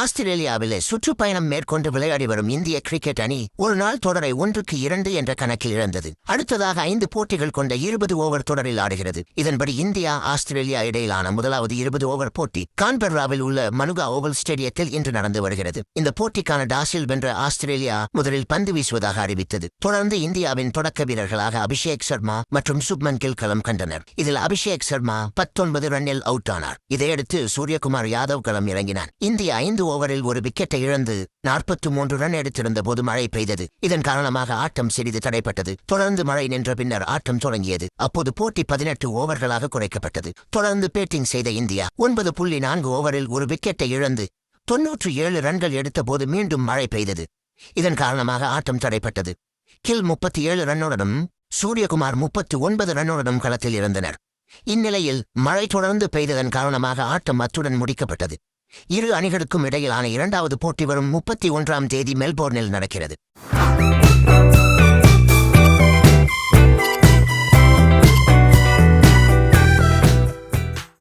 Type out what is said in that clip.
ஆஸ்திரேலியாவிலே சுற்றுப்பயணம் மேற்கொண்டு விளையாடி வரும் இந்திய கிரிக்கெட் அணி ஒரு நாள் தொடரை ஒன்றுக்கு இரண்டு என்ற கணக்கில் இழந்தது. அடுத்ததாக ஐந்து போட்டிகள் கொண்ட இருபது ஓவர் தொடரில் ஆடுகிறது. இதன்படி இந்தியா ஆஸ்திரேலியா இடையிலான முதலாவது இருபது ஓவர் போட்டி கான்பெர்ராவில் உள்ள மனுகா ஓவல் ஸ்டேடியத்தில் இன்று நடந்து வருகிறது. இந்த போட்டிக்கான டாஸில் வென்ற ஆஸ்திரேலியா முதலில் பந்து வீசுவதாக அறிவித்தது. தொடர்ந்து இந்தியாவின் தொடக்க வீரர்களாக அபிஷேக் சர்மா மற்றும் சுப்மன் கில் களம் கண்டனர். இதில் அபிஷேக் சர்மா பத்தொன்பது ரன்னில் அவுட் ஆனார் இதையடுத்து சூரியகுமார் யாதவ் களம் இறங்கினார். இந்தியா ஐந்து ஓவரில் ஒரு விக்கெட்டை இழந்து நாற்பத்தி மூன்று ரன் எடுத்திருந்த போது மழை பெய்தது. இதன் காரணமாக ஆட்டம் சிறிது தடைப்பட்டது. தொடர்ந்து மழை நின்ற பின்னர் ஆட்டம் தொடங்கியது. அப்போது போட்டி பதினெட்டு ஓவர்களாக குறைக்கப்பட்டது. தொடர்ந்து பேட்டிங் செய்த இந்தியா ஒன்பது புள்ளி நான்கு ஓவரில் ஒரு விக்கெட்டை இழந்து தொன்னூற்று ஏழு ரன்கள் எடுத்தபோது மீண்டும் மழை பெய்தது. இதன் காரணமாக ஆட்டம் தடைப்பட்டது. கில் முப்பத்தி ஏழு ரன்னுடனும் சூரியகுமார் முப்பத்தி ஒன்பது ரன்னுடனும் களத்தில் இருந்தனர் இந்நிலையில் மழை தொடர்ந்து பெய்ததன் காரணமாக ஆட்டம் அத்துடன் முடிக்கப்பட்டது. இரு அணிகளுக்கும் இடையிலான இரண்டாவது போட்டி வரும் முப்பத்தி ஒன்றாம் தேதி மெல்போர்னில் நடக்கிறது.